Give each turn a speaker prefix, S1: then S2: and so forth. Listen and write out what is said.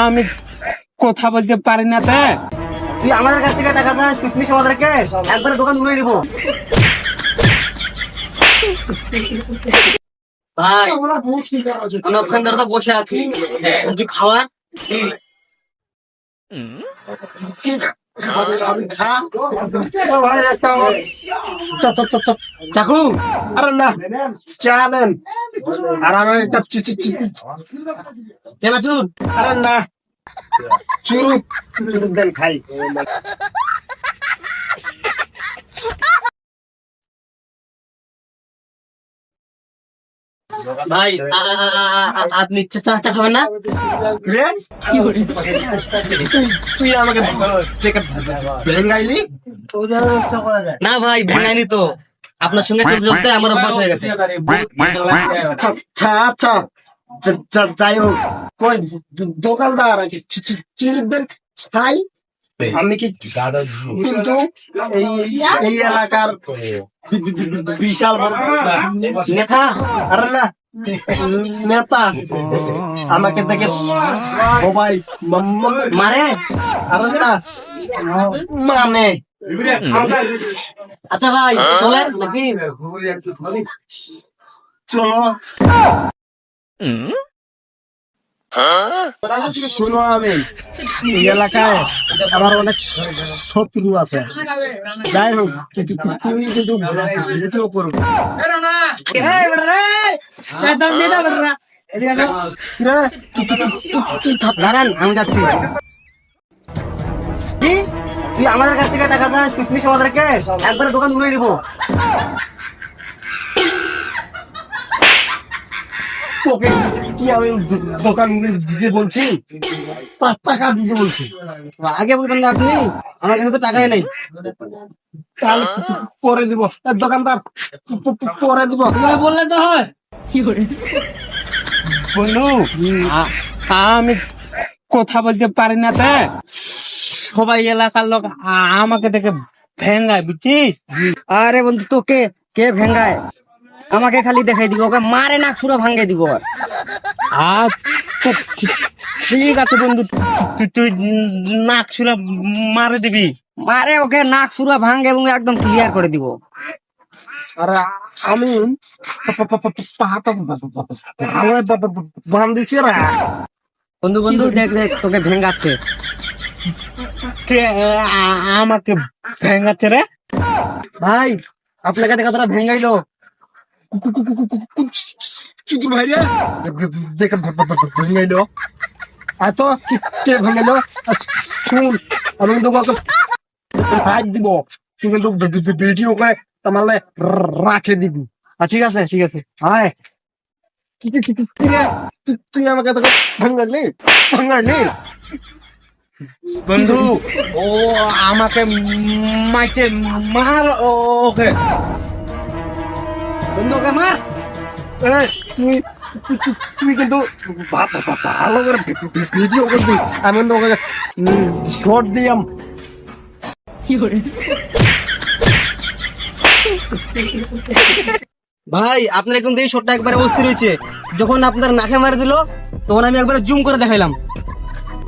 S1: আমি কথা বলতে পারি না তে।
S2: তুই আমাদের কাছ থেকে টাকা চাস পিকনিক আমাদেরকে? একবারে দোকান উড়িয়ে দিব। ভাই অনেকক্ষণ ধরে তো বসে আছি। কিছু খাওয়ার? চাকু।
S3: আরে না, চা দেন। আর আমার একটা
S2: ভাই আপনি চাটা খাবেন না?
S3: তুই আমাকে ভেঙাইলি
S2: না ভাই ভেঙাইনি তো। আপনার সঙ্গে চলতে চলতে আমার অভ্যাস হয়ে গেছে।
S3: আচ্ছা আচ্ছা আচ্ছা যা- যাই হোক। কই, দোকানদার আছে, চি- চি- চুরুক দেন খাই আমি কি কিন্তু এই এলাকার বিশাল
S2: নেতা?
S3: আরে না, নেতা। আমাকে দেখে সবাই
S2: মারে?
S3: আরে না মানে
S2: আচ্ছা ভাই চলেন নাকি
S3: চলো শুনো আমি এলাকায় আমার অনেক শত্রু আছে যাই হোক কিন্তু তুই কিন্তু ভিডিও করবি।
S2: দাঁড়ান আমি যাচ্ছি কি তুই আমাদের কাছ থেকে টাকা চাস পিকনিক আমাদেরকে একবারে দোকান উড়িয়ে দিব।
S3: তোকে কি আমি দোকান দিতে বলছি? তা- টাকা দিতে বলছি।
S2: আগে বলবেন না আপনি আমার কাছে তো টাকাই নেই।
S3: কাল পরে দিব। দোকানদার পরে দিব।
S1: বললে তো হয়। বন্ধু আমি কথা বলতে পারি না তে। সবাই এলাকার লোক আমাকে দেখে ভেঙ্গায় বুঝছিস?
S4: আরে বন্ধু তোকে কে ভেঙ্গায়? আমাকে খালি দেখাই দিব ওকে মারে নাক সুরা ভাঙ্গে দিব। আর।
S1: আচ্ছা ঠিক- ঠিক আছে বন্ধু তুই- তুই নাক শুলা মারে দিবি।
S4: মারে ওকে নাক সুরা ভাঙ্গে এবং একদম ক্লিয়ার করে দিব।
S3: আর আমি রা
S4: বন্ধু বন্ধু দেখ দেখ তোকে ভেঙ্গাচ্ছে।
S1: কে আমাকে ভেঙ্গাচ্ছে রে?
S2: ভাই আপনাকে দেখা তোরা ভেঙ্গাইলো
S3: চুতুর ভাই রে। দেখে ভেঙাইলো। এত কে ভেঙাইলো? শুন আমি কিন্তু ফাইট দিব। তুই কিন্তু ভিডিও করে তাহলে রাখে দিবি। আর ঠিক আছে ঠিক আছে। হায় কি কি কি তুই- আমাকে তোকে ভাঙালি? ভাঙালি?
S1: বন্ধু ও আমাকে মাইছে মার ও- ওকে।
S4: বন্ধু ওকে মার।
S3: এই, তুই তুই- তুই- তুই কিন্তু ভালো করে ভিডিও করবি। আমি কিন্তু ওকে শর্ট দিয়াম।
S2: ভাই আপনার এখন এই শটটা একবারে অস্থির হয়েছে। যখন আপনার নাকে মারে দিল তখন আমি একবারে জুম করে দেখাইলাম।